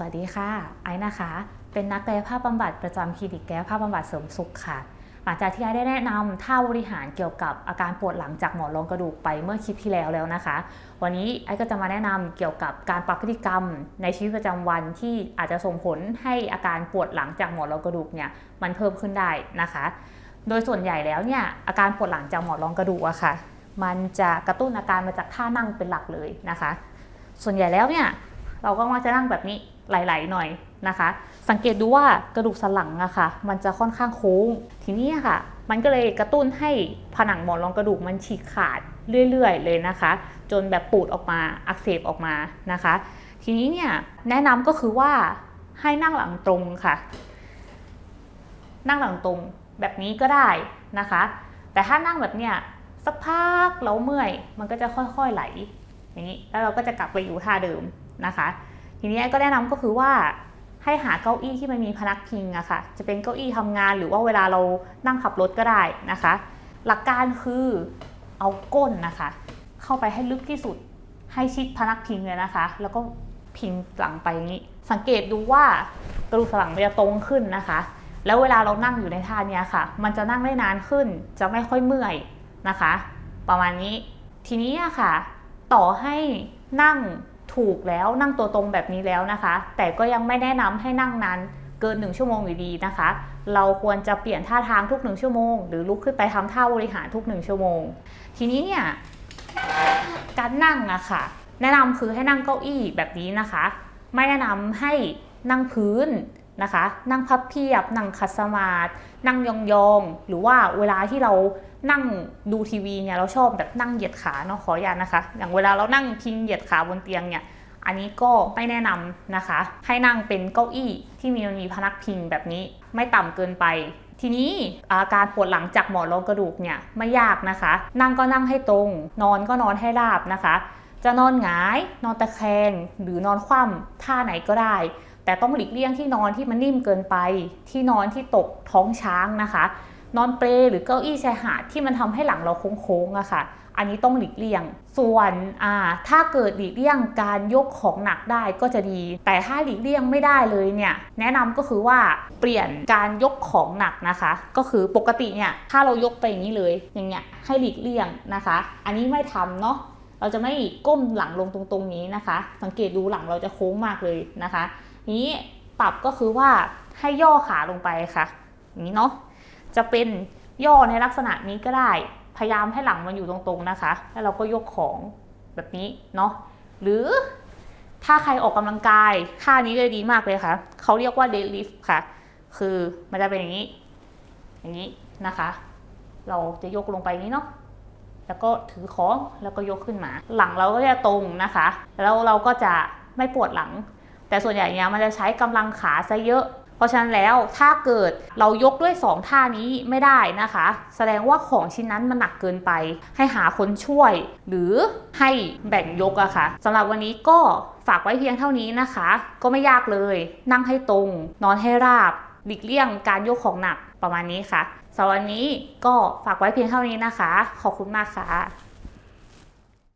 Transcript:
สวัสดีค่ะ ไอซ์นะคะ เป็นนักกายภาพบำบัดประจำคลินิกกายภาพบำบัดเสริมสุขค่ะ หลังจากที่ไอซ์ได้แนะนำท่าบริหารเกี่ยวกับอาการปวดหลังจากหมอนรองกระดูกไปเมื่อคลิปที่แล้วแล้วนะคะ วันนี้ไอซ์ก็จะมาแนะนำเกี่ยวกับการปรับพฤติกรรม ในชีวิตประจำวันที่อาจจะส่งผลให้อาการปวดหลังจากหมอนรองกระดูกเนี่ยมันเพิ่มขึ้นได้นะคะ โดยส่วนใหญ่แล้วเนี่ยอาการปวดหลังจากหมอนรองกระดูกอะค่ะ มันจะกระตุ้นอาการมาจากท่านั่งเป็นหลักเลยนะคะ ส่วนใหญ่แล้วเนี่ยเราก็มักจะนั่งแบบนี้ ไหลๆหน่อยนะคะ สังเกตดูว่ากระดูกสันหลังอะค่ะ มันจะค่อนข้างโค้ง ทีนี้ค่ะ มันก็เลยกระตุ้นให้ผนังหมอนรองกระดูกมันฉีกขาดเรื่อยๆ เลยนะคะ จนแบบปูดออกมาอักเสบออกมานะคะ ทีนี้เนี่ยแนะนำก็คือว่าให้นั่งหลังตรงค่ะ นั่งหลังตรงแบบนี้ก็ได้นะคะ แต่ถ้านั่งแบบเนี้ยสักพักเราเมื่อย มันก็จะค่อยๆไหลอย่างนี้แล้วเราก็จะกลับไปอยู่ท่าเดิมนะคะ ทีนี้ก็แนะนำก็คือว่าให้หาเก้าอี้ที่มันมีพนักพิงอะค่ะ จะเป็นเก้าอี้ทำงานหรือว่าเวลาเรานั่งขับรถก็ได้นะคะ หลักการคือเอาก้นนะคะ เข้าไปให้ลึกที่สุด ให้ชิดพนักพิงเลยนะคะ แล้วก็พิงหลังไปอย่างนี้ สังเกตดูว่ากระดูกสันหลังมันจะตรงขึ้นนะคะ แล้วเวลาเรานั่งอยู่ในท่านี้ค่ะ มันจะนั่งได้นานขึ้น จะไม่ค่อยเมื่อยนะคะ ประมาณนี้ ทีนี้อะค่ะ ต่อให้นั่ง ถูกแล้วนั่งตัวตรงแบบนี้แล้วนะคะ แต่ก็ยังไม่แนะนำให้นั่งนานเกิน 1 ชั่วโมงอยู่ดีนะคะ เราควรจะเปลี่ยนท่าทางทุก 1 ชั่วโมง หรือลุกขึ้นไปทำท่าบริหารทุก 1 ชั่วโมง ทีนี้เนี่ยการนั่งอะค่ะ แนะนำคือให้นั่งเก้าอี้แบบนี้นะคะ ไม่แนะนำให้นั่งพื้น นะคะ นั่งพับเพียบ นั่งคัสมาธินั่งยองๆ หรือว่าเวลาที่เรานั่งดูทีวีเนี่ยเราชอบแบบนั่งเหยียดขาเนาะขออนุญาตนะคะ อย่างเวลาเรานั่งพิงเหยียดขาบนเตียงเนี่ย อันนี้ก็ไม่แนะนำนะคะ ให้นั่งเป็นเก้าอี้ที่มีมันมีพนักพิงแบบนี้ไม่ต่ำเกินไปทีนี้อาการปวดหลังจากหมอนรองกระดูกเนี่ยไม่ยากนะคะ นั่งก็นั่งให้ตรง นอนก็นอนให้ราบนะคะ จะนอนหงาย นอนตะแคง หรือนอนคว่ำท่าไหนก็ได้ แต่ต้องหลีกเลี่ยงที่นอนที่มันนิ่มเกินไป ที่นอนที่ตกท้องช้างนะคะ นอนเปลหรือเก้าอี้ชายหาดที่มันทำให้หลังเราโค้งๆอะค่ะ อันนี้ต้องหลีกเลี่ยง ส่วนถ้าเกิดหลีกเลี่ยงการยกของหนักได้ก็จะดี แต่ถ้าหลีกเลี่ยงไม่ได้เลยเนี่ย แนะนำก็คือว่าเปลี่ยนการยกของหนักนะคะ ก็คือปกติเนี่ยถ้าเรายกไปอย่างนี้เลยอย่างเงี้ยให้หลีกเลี่ยงนะคะ อันนี้ไม่ทำเนาะเราจะไม่ก้มหลังลงตรงๆนี้นะคะ สังเกตดูหลังเราจะโค้งมากเลยนะคะ นี้ปรับก็คือว่าให้ย่อขาลงไปค่ะ นี้เนาะ จะเป็นย่อในลักษณะนี้ก็ได้ พยายามให้หลังมันอยู่ตรงๆนะคะ แล้วเราก็ยกของแบบนี้เนาะ หรือถ้าใครออกกำลังกายท่านี้เลยดีมากเลยค่ะ เขาเรียกว่า deadlift ค่ะ คือมันจะเป็นอย่างนี้ อย่างนี้นะคะ เราจะยกลงไปนี้เนาะ แล้วก็ถือของแล้วก็ยกขึ้นมา หลังเราก็จะตรงนะคะ แล้วเราก็จะไม่ปวดหลัง แต่ส่วนใหญ่เนี่ยมันจะใช้กำลังขาซะเยอะ เพราะฉะนั้นแล้วถ้าเกิดเรายกด้วย 2 ท่านี้ไม่ได้นะคะ แสดงว่าของชิ้นนั้นมันหนักเกินไป ให้หาคนช่วย หรือให้แบ่งยกอะค่ะสำหรับวันนี้ก็ฝากไว้เพียงเท่านี้นะคะ ก็ไม่ยากเลย นั่งให้ตรง นอนให้ราบหลีกเลี่ยงการยกของหนักประมาณนี้ค่ะสำหรับวันนี้ก็ฝากไว้เพียงเท่านี้นะคะ ขอบคุณมากค่ะ